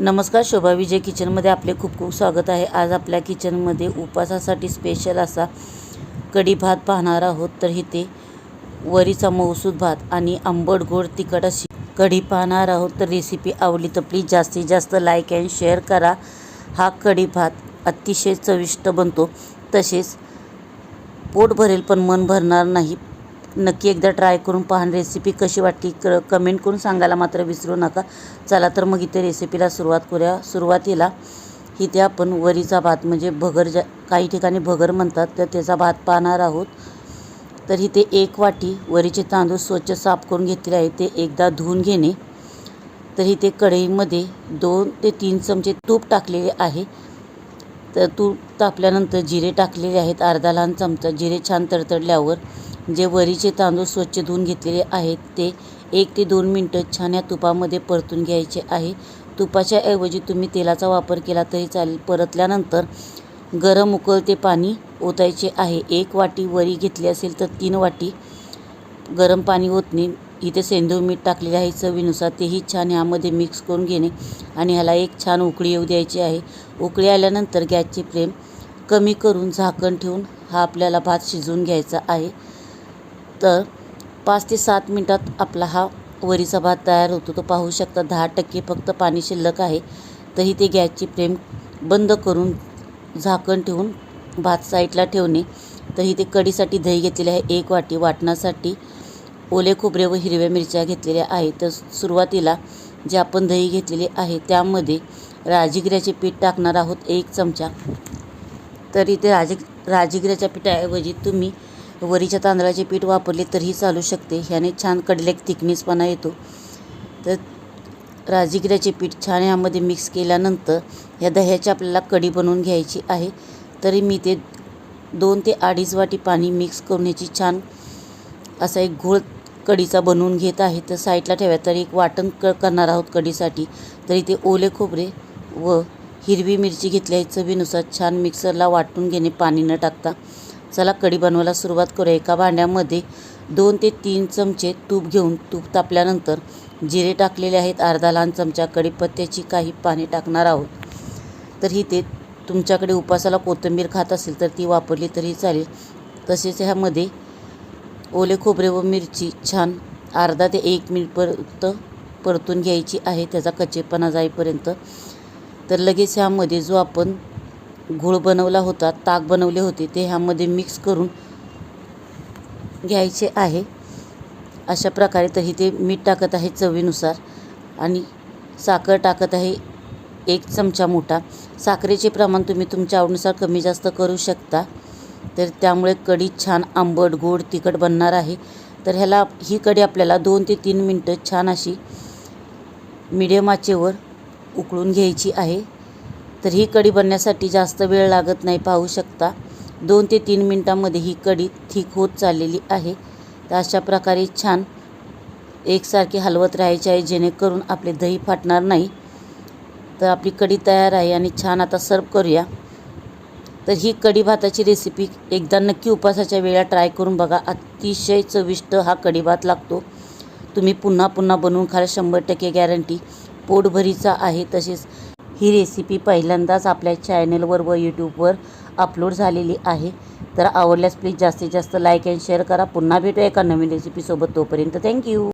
नमस्कार शोभा विजय किचनमध्ये आपले खूप खूप स्वागत आहे. आज आपल्या किचनमध्ये उपासासाठी स्पेशल असा कढी भात पाहणार आहोत. तर इथे वरीचा मौसूद भात आणि आंबट गोड तिखट अशी कढी पाहणार आहोत. तर रेसिपी आवडली तर प्लीज जास्तीत जास्त लाईक अँड शेअर करा. हा कढी भात अतिशय चविष्ट बनतो. तसेच पोट भरेल पण मन भरणार नाही. नक्की एकदा ट्राय करून पहा. रेसिपी कशी वाटली क कमेंट करून सांगायला मात्र विसरू नका. चला तर मग इथे रेसिपीला सुरुवात करूया. सुरुवातीला इथे आपण वरीचा भात म्हणजे भगर ज्या काही ठिकाणी भगर म्हणतात तर त्याचा भात पाहणार आहोत. तर इथे एक वाटी वरीचे तांदूळ स्वच्छ साफ करून घेतले आहे ते एकदा धुवून घेणे. तर इथे कढईमध्ये दोन ते तीन चमचे तूप टाकलेले आहे. तर तूप तापल्यानंतर जिरे टाकलेले आहेत. अर्धा लहान चमचा जिरे छान तडतडल्यावर जे वरीचे तांदूळ स्वच्छ धुवून घेतलेले आहेत ते एक ते दोन मिनटं छान या तुपामध्ये परतून घ्यायचे आहे. तुपाच्या ऐवजी तुम्ही तेलाचा वापर केला तरी चालेल. परतल्यानंतर गरम उकळते पाणी ओतायचे आहे. एक वाटी वरी घेतली असेल तर तीन वाटी गरम पाणी ओतणे. इथे सेंदूर मीठ टाकलेले आहे. चवीनुसार तेही छान ह्यामध्ये मिक्स करून घेणे आणि ह्याला एक छान उकळी येऊ द्यायची आहे. उकळी आल्यानंतर गॅसची फ्लेम कमी करून झाकण ठेवून हा आपल्याला भात शिजवून घ्यायचा आहे. तर पाच ते सात मिनटात आपला हा वरीचा भात तयार होतो. तो पाहू शकता दहा टक्के फक्त पाणी शिल्लक आहे. तरी ते गॅसची फ्लेम बंद करून झाकण ठेवून भात साईडला ठेवणे. तरी ते कढीसाठी दही घेतलेले आहे. एक वाटी वाटण्यासाठी ओले खोबरे व हिरव्या मिरच्या घेतलेल्या आहेत. तर सुरुवातीला जे आपण दही घेतलेले आहे त्यामध्ये राजगिऱ्याचे पीठ टाकणार आहोत एक चमचा. तरी ते राजग राजगिऱ्याच्या पिठाऐवजी तुम्ही वरीच्या तांदळाचे पीठ वापरले तरीही चालू शकते. ह्याने छान कडलेक एक थिकनेसपणा येतो. तर राजगिऱ्याचे पीठ छान यामध्ये मिक्स केल्यानंतर ह्या दह्याची आपल्याला कढी बनवून घ्यायची आहे. तरी मी ते दोन ते अडीच वाटी पाणी मिक्स करून याची छान असा एक घोळ कढीचा बनवून घेत आहे. तर साईडला ठेवा तर एक वाटण क करणार आहोत कढीसाठी तर इथे ओले खोबरे व हिरवी मिरची घेतल्या चवीनुसार छान मिक्सरला वाटून घेणे पाणी न टाकता. चला कढी बनवायला सुरुवात करूया. एका भांड्यामध्ये दोन ते तीन चमचे तूप घेऊन तूप तापल्यानंतर जिरे टाकलेले आहेत. अर्धा लहान चमचा कढीपत्त्याची काही पाने टाकणार आहोत. तर ही ते तुमच्याकडे उपासाला कोथिंबीर खात असेल तर ती वापरली तरी चालेल. तसेच ह्यामध्ये ओले खोबरे व मिरची छान अर्धा ते एक मिनिटपर्यंत परतून घ्यायची आहे. त्याचा कच्चेपणा जाईपर्यंत. तर लगेच ह्यामध्ये जो आपण घोळ बनवला होता ताक बनवले होते ते ह्यामध्ये मिक्स करून घ्यायचे आहे. अशा प्रकारे तरी ते मीठ टाकत आहे चवीनुसार आणि साखर टाकत आहे एक चमचा मोठा. साखरेचे प्रमाण तुम्ही तुमच्या आवडीनुसार कमी जास्त करू शकता. तर त्यामुळे कढी छान आंबट गोड तिखट बनणार आहे. तर ह्याला ही कढी आपल्याला दोन ते तीन मिनटं छान अशी मिडियम आचेवर उकळून घ्यायची आहे. तर ही कढी बनण्यासाठी जास्त वेळ लागत नाही पाहू शकता. दोन ते तीन मिनटामध्ये ही कढी थिक होत चाललेली आहे. तर अशा प्रकारे छान एकसारखी हलवत राहायचे आहे जेणेकरून आपले दही फाटणार नाही. तर आपली कढी तयार आहे आणि छान आता सर्व करूया. तर ही कढी भाताची रेसिपी एकदा नक्की उपासाच्या वेळा ट्राय करून बघा. अतिशय चविष्ट हा कढी भात लागतो. तुम्ही पुन्हा पुन्हा बनवून खाल शंभर टक्के गॅरंटी. पोटभरीचा आहे तसेच ही रेसिपी पहिल्यांदाच आपल्या चॅनलवर व यूट्यूबवर अपलोड झालेली आहे. तर आवडल्यास प्लीज जास्तीत जास्त लाईक अँड शेअर करा. पुन्हा भेटूया एका नवीन रेसिपीसोबत तोपर्यंत थँक्यू